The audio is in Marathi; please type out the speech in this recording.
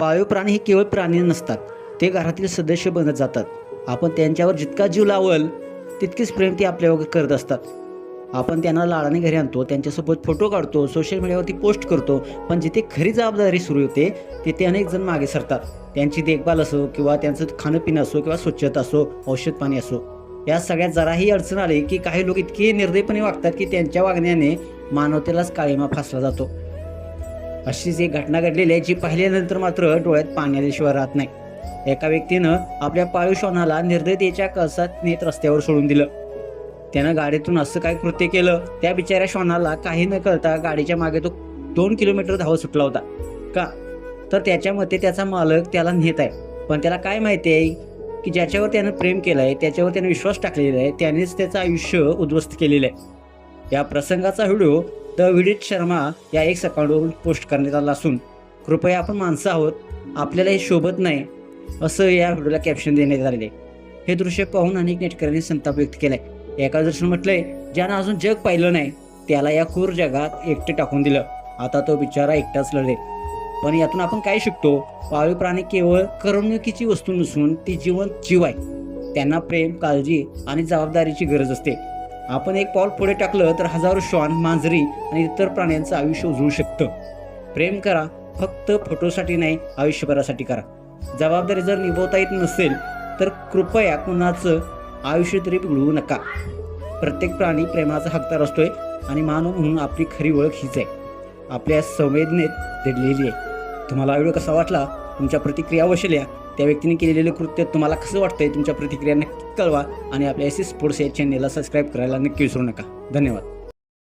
पाळीव प्राणी हे केवळ प्राणी नसतात ते घरातील सदस्य बनत जातात. आपण त्यांच्यावर जितका जीव लावल तितकीच प्रेम ते आपल्यावर करत असतात. आपण त्यांना लाडाने घरी आणतो त्यांच्यासोबत फोटो काढतो सोशल मीडियावरती पोस्ट करतो पण जिथे खरी जबाबदारी सुरू होते तिथे अनेक जण मागे सरतात. त्यांची देखभाल असो किंवा त्यांचं खाणं पिणं असो किंवा स्वच्छता असो औषध पाणी असो या सगळ्यात जराही अडचण आली की काही लोक इतके निर्दयपणे वागतात की त्यांच्या वागण्याने मानवतेलाच काळीमा फासला जातो. अशीच एक घटना घडलेली आहे जी पाहिल्यानंतर मात्र डोळ्यात पाण्याशिवाय राहत नाही. एका व्यक्तीनं आपल्या पाळीव श्वानाला निर्दयतेच्या कळसात नेत रस्त्यावर सोडून दिलं. त्यानं गाडीतून असं काय कृत्य केलं त्या बिचाऱ्या श्वानाला काही न कळता गाडीच्या मागे तो दोन किलोमीटर धावत सुटला होता. का? तर त्याच्या मते त्याचा मालक त्याला नेत आहे. पण त्याला काय माहिती आहे की ज्याच्यावर त्यानं प्रेम केलं आहे त्याच्यावर त्यानं विश्वास टाकलेला आहे त्यानेच त्याचं आयुष्य उद्ध्वस्त केलेलं आहे. या प्रसंगाचा व्हिडिओ द विडित शर्मा या एक अकाउंटवरून पोस्ट करण्यात आला असून कृपया आपण माणसं आहोत आपल्याला हे शोभत नाही असं या व्हिडिओला कॅप्शन देण्यात आलेले. आहे हे दृश्य पाहून अनेक नेटकऱ्यांनी संताप व्यक्त केलाय. एका दृश्य म्हटलंय ज्यानं अजून जग पाहिलं नाही त्याला या खूर जगात एकटे टाकून दिलं. आता तो बिचारा एकटाच लढे पण यातून आपण काय शिकतो? पाळीव प्राणी केवळ करमणुकीची वस्तू नसून ती जीवन जीव आहे त्यांना प्रेम काळजी आणि जबाबदारीची गरज असते. आपण एक पाऊल पुढे टाकलं तर हजारो श्वान मांजरी आणि इतर प्राण्यांचं आयुष्य उजळू शकतं. प्रेम करा फक्त फोटोसाठी नाही आयुष्यभरासाठी करा. जबाबदारी जर निभवता येत नसेल तर कृपया कुणाचं आयुष्य तरी बिघडवू नका. प्रत्येक प्राणी प्रेमाचा हकदार असतोय आणि मानव म्हणून आपली खरी ओळख हीच आहे. आपल्या संवेदनेत दडलेली आहे. तुम्हाला व्हिडिओ कसा वाटला? तुमच्या प्रतिक्रिया वशल्या त्या व्यक्तीने केलेलं कृत्य तुम्हाला कसं वाटतंय? तुमच्या प्रतिक्रिया नक्की कळवा आणि आपल्या एस एस स्पोर्ट्स या चॅनेलला सबस्क्राईब करायला नक्की विसरू नका. धन्यवाद.